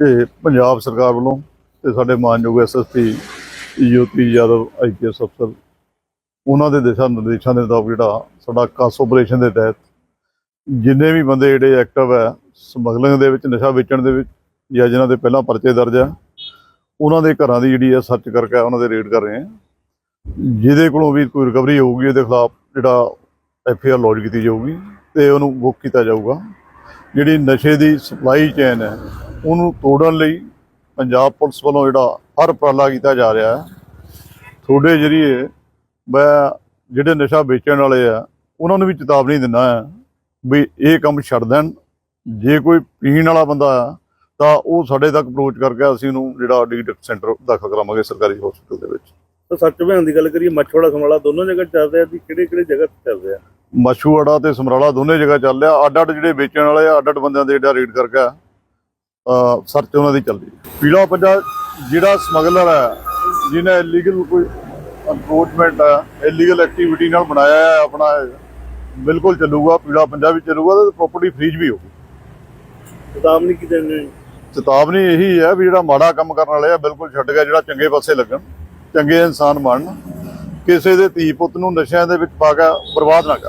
ਕਿ ਪੰਜਾਬ ਸਰਕਾਰ ਵੱਲੋਂ ਤੇ ਸਾਡੇ ਮਾਨਯੋਗ ਐਸਐਸਪੀ ਜੋਤੀ ਯਾਦਵ ਆਈਪੀਐਸ ਅਫਸਰ, ਉਹਨਾਂ ਦੇ ਦਿਸ਼ਾ ਨਿਰਦੇਸ਼ਾਂ ਦੇ ਮੁਤਾਬਕ ਜਿਹੜਾ ਸਾਡਾ ਕਾਸ ਆਪਰੇਸ਼ਨ ਦੇ ਤਹਿਤ ਜਿੰਨੇ ਵੀ ਬੰਦੇ ਜਿਹੜੇ ਐਕਟਿਵ ਹੈ, ਸਮਗਲਿੰਗ ਦੇ ਵਿੱਚ, ਨਸ਼ਾ ਵੇਚਣ ਦੇ ਵਿੱਚ ਜਾਂ ਜਿਨ੍ਹਾਂ ਦੇ ਪਹਿਲਾਂ ਪਰਚੇ ਦਰਜ ਆ ਉਹਨਾਂ ਦੇ ਘਰਾਂ ਦੀ ਜਿਹੜੀ ਹੈ ਸਰਚ ਕਰਕੇ ਉਹਨਾਂ ਦੇ ਰੇਡ ਕਰ ਰਹੇ ਹਾਂ। ਜਿਹਦੇ ਕੋਲੋਂ ਵੀ ਕੋਈ ਰਿਕਵਰੀ ਹੋਊਗੀ, ਉਹਦੇ ਖਿਲਾਫ ਜਿਹੜਾ ਐਫ ਆਈ ਆਰ ਲੌਜ ਕੀਤੀ ਜਾਊਗੀ ਤੇ ਉਹਨੂੰ ਬੁੱਕ ਕੀਤਾ ਜਾਊਗਾ। ਜਿਹੜੀ ਨਸ਼ੇ ਦੀ ਸਪਲਾਈ ਚੇਨ ਹੈ ਉਹਨੂੰ ਤੋੜਨ ਲਈ ਪੰਜਾਬ ਪੁਲਿਸ ਵੱਲੋਂ ਜਿਹੜਾ ਹਰ ਉਪਰਾਲਾ ਕੀਤਾ ਜਾ ਰਿਹਾ ਹੈ। ਤੁਹਾਡੇ ਜਰੀਏ ਮੈਂ ਜਿਹੜੇ ਨਸ਼ਾ ਵੇਚਣ ਵਾਲੇ ਆ ਉਹਨਾਂ ਨੂੰ ਵੀ ਚੇਤਾਵਨੀ ਦਿੰਦਾ ਹੈ ਵੀ ਇਹ ਕੰਮ ਛੱਡ ਦੇਣ। ਜੇ ਕੋਈ ਪੀਣ ਵਾਲਾ ਬੰਦਾ ਆ ਤਾਂ ਉਹ ਸਾਡੇ ਤੱਕ ਅਪਰੋਚ ਕਰਕੇ ਅਸੀਂ ਉਹਨੂੰ ਜਿਹੜਾ ਡੀਟਕ ਸੈਂਟਰ ਦਾਖਲ ਕਰਾਵਾਂਗੇ ਸਰਕਾਰੀ ਹਸਪਤਾਲ ਦੇ ਵਿੱਚ। ਤਾਂ ਸੱਚ ਬਿਆਨ ਦੀ ਗੱਲ ਕਰੀਏ ਮੱਛੋੜਾ ਸਮਰਾਲਾ ਦੋਨੋਂ ਜਗ੍ਹਾ ਚੱਲ ਰਿਹਾ ਸੀ ਕਿਹੜੇ ਕਿਹੜੇ ਜਗ੍ਹਾ ਤੇ ਚੱਲ ਰਿਹਾ? ਮਸ਼ੂਆੜਾ ਤੇ ਸਮਰਾਲਾ ਦੋਨੇ ਜਗ੍ਹਾ ਚੱਲ ਰਿਹਾ। ਅੱਡ ਅੱਡ ਜਿਹੜੇ ਵੇਚਣ ਵਾਲੇ ਆ ਅੱਡ ਅੱਡ ਬੰਦਿਆਂ ਦੇ ਜਿਹੜਾ ਰੇਡ ਕਰਕੇ ਸਰਚ ਉਹਨਾਂ ਦੀ ਚੱਲਦੀ। ਪੀਲਾ ਪੰਜਾ ਜਿਹੜਾ ਸਮਗਲਰ ਹੈ ਜਿਹਨੇ ਇਲੀਗਲ ਕੋਈ ਅਨਕਰੋਚਮੈਂਟ ਹੈ ਇਲੀਗਲ ਐਕਟੀਵਿਟੀ ਨਾਲ ਬਣਾਇਆ ਹੈ ਆਪਣਾ ਬਿਲਕੁਲ ਚੱਲੂਗਾ ਪੀਲਾ ਪੰਜਾ ਵੀ ਚੱਲੂਗਾ ਤੇ ਪ੍ਰਾਪਰਟੀ ਫ੍ਰੀਜ ਵੀ ਹੋਊਗੀ। ਚੇਤਾਵਨੀ ਕੀ ਦੇਣੀ ਚੇਤਾਵਨੀ ਇਹੀ ਹੈ ਵੀ ਜਿਹੜਾ ਮਾੜਾ ਕੰਮ ਕਰਨ ਵਾਲੇ ਆ ਬਿਲਕੁਲ ਛੱਡ ਗਿਆ ਜਿਹੜਾ ਚੰਗੇ ਪਾਸੇ ਲੱਗਣ ਚੰਗੇ ਇਨਸਾਨ ਬਣਨ ਕਿਸੇ ਦੇ ਧੀ ਪੁੱਤ ਨੂੰ ਨਸ਼ਿਆਂ ਦੇ ਵਿੱਚ ਪਾ ਕੇ ਬਰਬਾਦ ਨਾ ਕਰ।